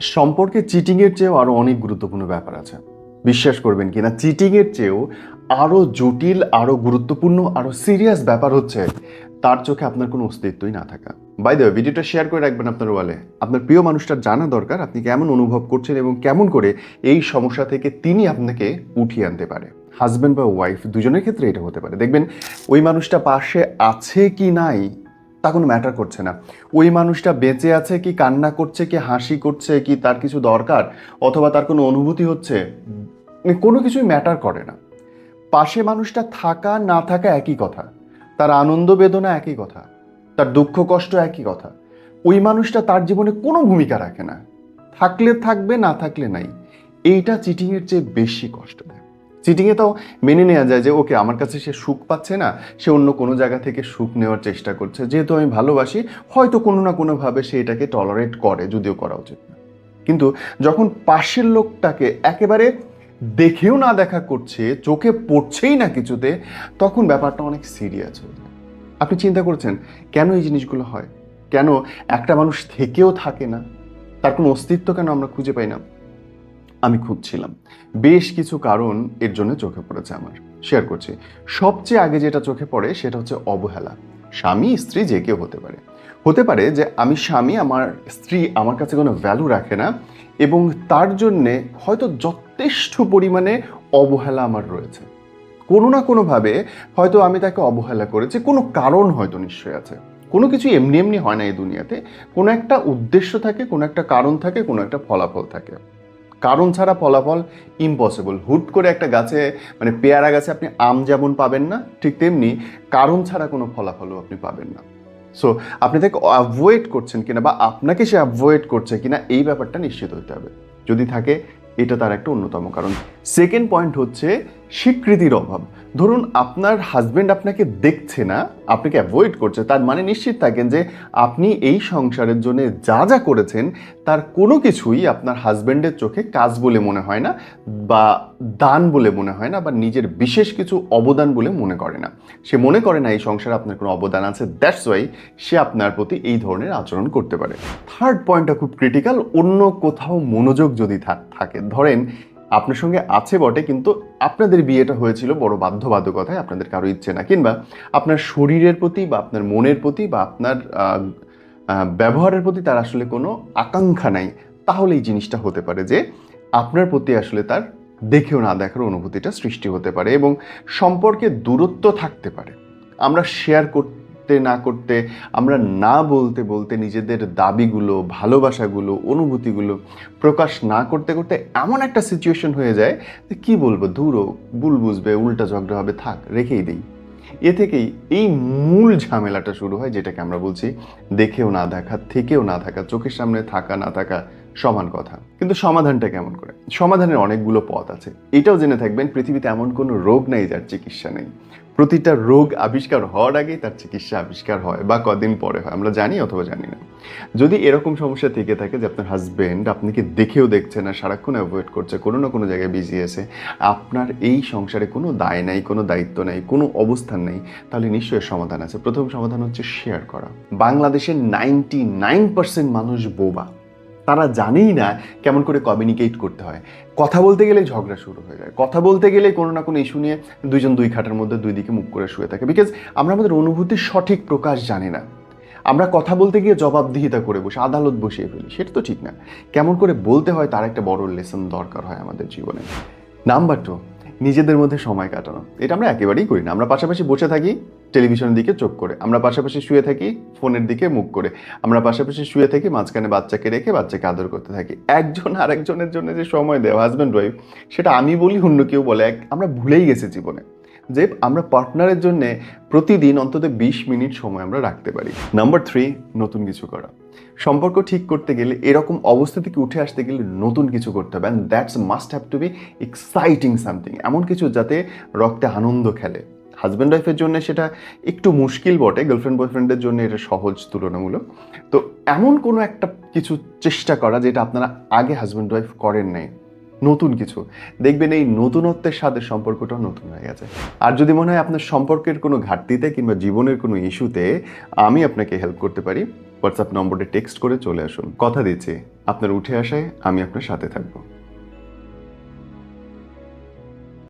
সম্পর্কে চিটিংয়ের চেয়েও আরও অনেক গুরুত্বপূর্ণ ব্যাপার আছে। বিশ্বাস করবেন কিনা, চিটিংয়ের চেয়েও আরও জটিল আরও গুরুত্বপূর্ণ আরও সিরিয়াস ব্যাপার হচ্ছে, তার চোখে আপনার কোনো অস্তিত্বই না থাকা। বাই ভিডিওটা শেয়ার করে রাখবেন আপনার ওয়ালে আপনার প্রিয় মানুষটা জানা দরকার আপনি কেমন অনুভব করছেন এবং কেমন করে এই সমস্যা থেকে তিনি আপনাকে উঠিয়ে আনতে পারে। হাজব্যান্ড বা ওয়াইফ দুজনের ক্ষেত্রে এটা হতে পারে। দেখবেন, ওই মানুষটা পাশে আছে কি নাই তা কোনো ম্যাটার করছে না। ওই মানুষটা বেঁচে আছে কি, কান্না করছে কি, হাসি করছে কি, তার কিছু দরকার? অথবা তার কোনো অনুভূতি হচ্ছে? মানে কোনো কিছুই ম্যাটার করে না। পাশে মানুষটা থাকা, না থাকা একই কথা। তার আনন্দ বেদনা একই কথা। তার দুঃখ কষ্ট একই কথা। ওই মানুষটা তার জীবনে কোনো ভূমিকা রাখে না। থাকলে থাকবে, না থাকলে নাই। এইটা চিটিংয়ের চেয়ে বেশি কষ্ট চিটিংয়ে তাও মেনে নেওয়া যায় যে, ওকে, আমার কাছে সে সুখ পাচ্ছে না, সে অন্য কোনো জায়গা থেকে সুখ নেওয়ার চেষ্টা করছে। যেহেতু আমি ভালোবাসি, হয়তো কোনো না কোনোভাবে সে এটাকে টলারেট করে, যদিও করা উচিত না। কিন্তু যখন পাশের লোকটাকে একেবারে দেখেও না দেখা করছে, চোখে পড়ছেই না কিছুতে, তখন ব্যাপারটা অনেক সিরিয়াস হয়ে যায়। আপনি চিন্তা করছেন, কেন এই জিনিসগুলো হয়? কেন একটা মানুষ থেকেও থাকে না? তার কোনো অস্তিত্ব কেন আমরা খুঁজে পাই না? আমি খুঁজছিলাম। বেশ কিছু কারণ এর জন্য চোখে পড়েছে আমার। শেয়ার করছি। সবচেয়ে আগে যেটা চোখে পড়ে সেটা হচ্ছে অবহেলা। স্বামী, স্ত্রী যে কেউ হতে পারে। হতে পারে যে আমি স্বামী, আমার স্ত্রী আমার কাছে কোনো ভ্যালু রাখে না এবং তার জন্যে হয়তো যথেষ্ট পরিমাণে অবহেলা আমার রয়েছে। কোনো না কোনোভাবে হয়তো আমি তাকে অবহেলা করেছি, কোনো কারণ হয়তো নিশ্চয়ই আছে। কোনো কিছু এমনি এমনি হয় না এই দুনিয়াতে। কোনো একটা উদ্দেশ্য থাকে, কোনো একটা কারণ থাকে, কোনো একটা ফলাফল থাকে। কারণ ছাড়া ফলাফল ইম্পসিবল হুট করে একটা গাছে মানে পেয়ারা গাছে আপনি আম যেমন পাবেন না, ঠিক তেমনি কারণ ছাড়া কোনো ফলাফলও আপনি পাবেন না। সো আপনি তাকে অ্যাভয়েড করছেন কিনা বা আপনাকে সে অ্যাভয়েড করছে কিনা, এই ব্যাপারটা নিশ্চিত হতে হবে। যদি থাকে, এটা তার একটা অন্যতম কারণ। সেকেন্ড পয়েন্ট হচ্ছে স্বীকৃতির অভাব। ধরুন আপনার হাজবেন্ড আপনাকে দেখছে না আপনাকে অ্যাভয়েড করছে? তার মানে নিশ্চিত থাকেন যে আপনি এই সংসারের জন্য যা যা করেছেন, তার কোনো কিছুই আপনার হাজবেন্ডের চোখে কাজ বলে মনে হয় না বা দান বলে মনে হয় না বা নিজের বিশেষ কিছু অবদান বলে মনে করে না। সে মনে করে না এই সংসারে আপনার কোনো অবদান আছে দ্যাটস ওয়াই সে আপনার প্রতি এই ধরনের আচরণ করতে পারে। থার্ড পয়েন্টটা খুব ক্রিটিক্যাল অন্য কোথাও মনোযোগ যদি থাকে, ধরেন আপনার সঙ্গে আছে বটে, কিন্তু আপনাদের বিয়েটা হয়েছিল বড় বাধ্যবাধকতায় আপনাদের কারও ইচ্ছে না। কিংবা আপনার শরীরের প্রতি বা আপনার মনের প্রতি বা আপনার ব্যবহারের প্রতি তার আসলে কোনো আকাঙ্ক্ষা নাই। তাহলে এই জিনিসটা হতে পারে যে আপনার প্রতি আসলে তার দেখেও না দেখার অনুভূতিটা সৃষ্টি হতে পারে এবং সম্পর্কে দূরত্ব থাকতে পারে। আমরা শেয়ার করতে না করতে, আমরা না বলতে বলতে নিজেদের দাবিগুলো, ভালোবাসাগুলো, অনুভূতিগুলো প্রকাশ না করতে করতে এমন একটা সিচুয়েশন হয়ে যায় যে কী বলব? দূরও ভুল বুঝবে, উল্টা ঝগড়া হবে, থাক, রেখেই দিই। এ থেকেই এই মূল ঝামেলাটা শুরু হয়, যেটাকে আমরা বলছি, দেখেও না দেখা থেকেও না থাকা, চোখের সামনে থাকা, না থাকা সমান কথা। কিন্তু সমাধানটা কেমন করে? সমাধানের অনেকগুলো পথ আছে। এটাও জেনে থাকবেন, পৃথিবীতে এমন কোনো রোগ নেই যার চিকিৎসা নেই। প্রতিটা রোগ আবিষ্কার হওয়ার আগেই তার চিকিৎসা আবিষ্কার হয় বা কদিন পরে হয়। আমরা জানি অথবা জানি না। যদি এরকম সমস্যা থেকে থাকে যে আপনার হাজবেন্ড আপনাকে দেখেও দেখছে না, সারাক্ষণ অ্যাভয়েড করছে, কোনো না কোনো জায়গায় বিজি আছে, আপনার এই সংসারে কোনো দায় নাই, কোনো দায়িত্ব নেই, কোনো অবস্থান নেই, তাহলে নিশ্চয়ই সমাধান আছে। প্রথম সমাধান হচ্ছে শেয়ার করা। বাংলাদেশের নাইনটি নাইন পার্সেন্ট মানুষ বোবা। তারা জানেই না কেমন করে কমিউনিকেট করতে হয়। কথা বলতে গেলে ঝগড়া শুরু হয়ে যায়। কথা বলতে গেলে কোনো না কোনো ইস্যু নিয়ে দুইজন দুই খাটের মধ্যে দুই দিকে মুখ করে শুয়ে থাকে। বিকজ আমরা আমাদের অনুভূতির সঠিক প্রকাশ জানি না। আমরা কথা বলতে গিয়ে জবাবদিহিতা করে বসে, আদালত বসিয়ে ফেলি, সেটা তো ঠিক না। কেমন করে বলতে হয় তার একটা বড় লেসন দরকার হয় আমাদের জীবনে। নাম্বার টু নিজেদের মধ্যে সময় কাটানো। এটা আমরা একেবারেই করি না। আমরা পাশাপাশি বসে থাকি টেলিভিশনের দিকে চোখ করে। আমরা পাশাপাশি শুয়ে থাকি ফোনের দিকে মুখ করে। আমরা পাশাপাশি শুয়ে থাকি মাঝখানে বাচ্চাকে রেখে বাচ্চাকে আদর করতে থাকি। একজন আরেকজনের জন্য যে সময় দেওয়া হাজব্যান্ড ওয়াইফ সেটা আমি বলি, অন্য কেউ বলে, এক আমরা ভুলেই গেছি জীবনে। যে আমরা পার্টনারের জন্য প্রতিদিন অন্তত বিশ মিনিট সময় আমরা রাখতে পারি। নাম্বার থ্রি নতুন কিছু করা। সম্পর্ক ঠিক করতে গেলে, এরকম অবস্থা থেকে উঠে আসতে গেলে নতুন কিছু করতে হবে and that's must have to be exciting something এমন কিছু যাতে রক্তে আনন্দ খেলে। হাজব্যান্ড ওয়াইফের জন্য সেটা একটু মুশকিল বটে গার্লফ্রেন্ড বয়ফ্রেন্ডের জন্য এটা সহজ, তুলনামূলক। তো এমন কোনো একটা কিছু চেষ্টা করা যেটা আপনারা আগে হাজব্যান্ড ওয়াইফ করেন নাই। নতুন কিছু। দেখবেন এই নতুনত্বের সাথে সম্পর্কটা নতুন হয়ে গেছে। আর যদি মনে হয় আপনার সম্পর্কের কোনো ঘাটতিতে কিংবা জীবনের কোনো ইস্যুতে আমি আপনাকে হেল্প করতে পারি। হোয়াটসঅ্যাপ নম্বরে টেক্সট করে চলে আসুন। কথা দিচ্ছি, আপনার উঠে আসায় আমি আপনার সাথে থাকব।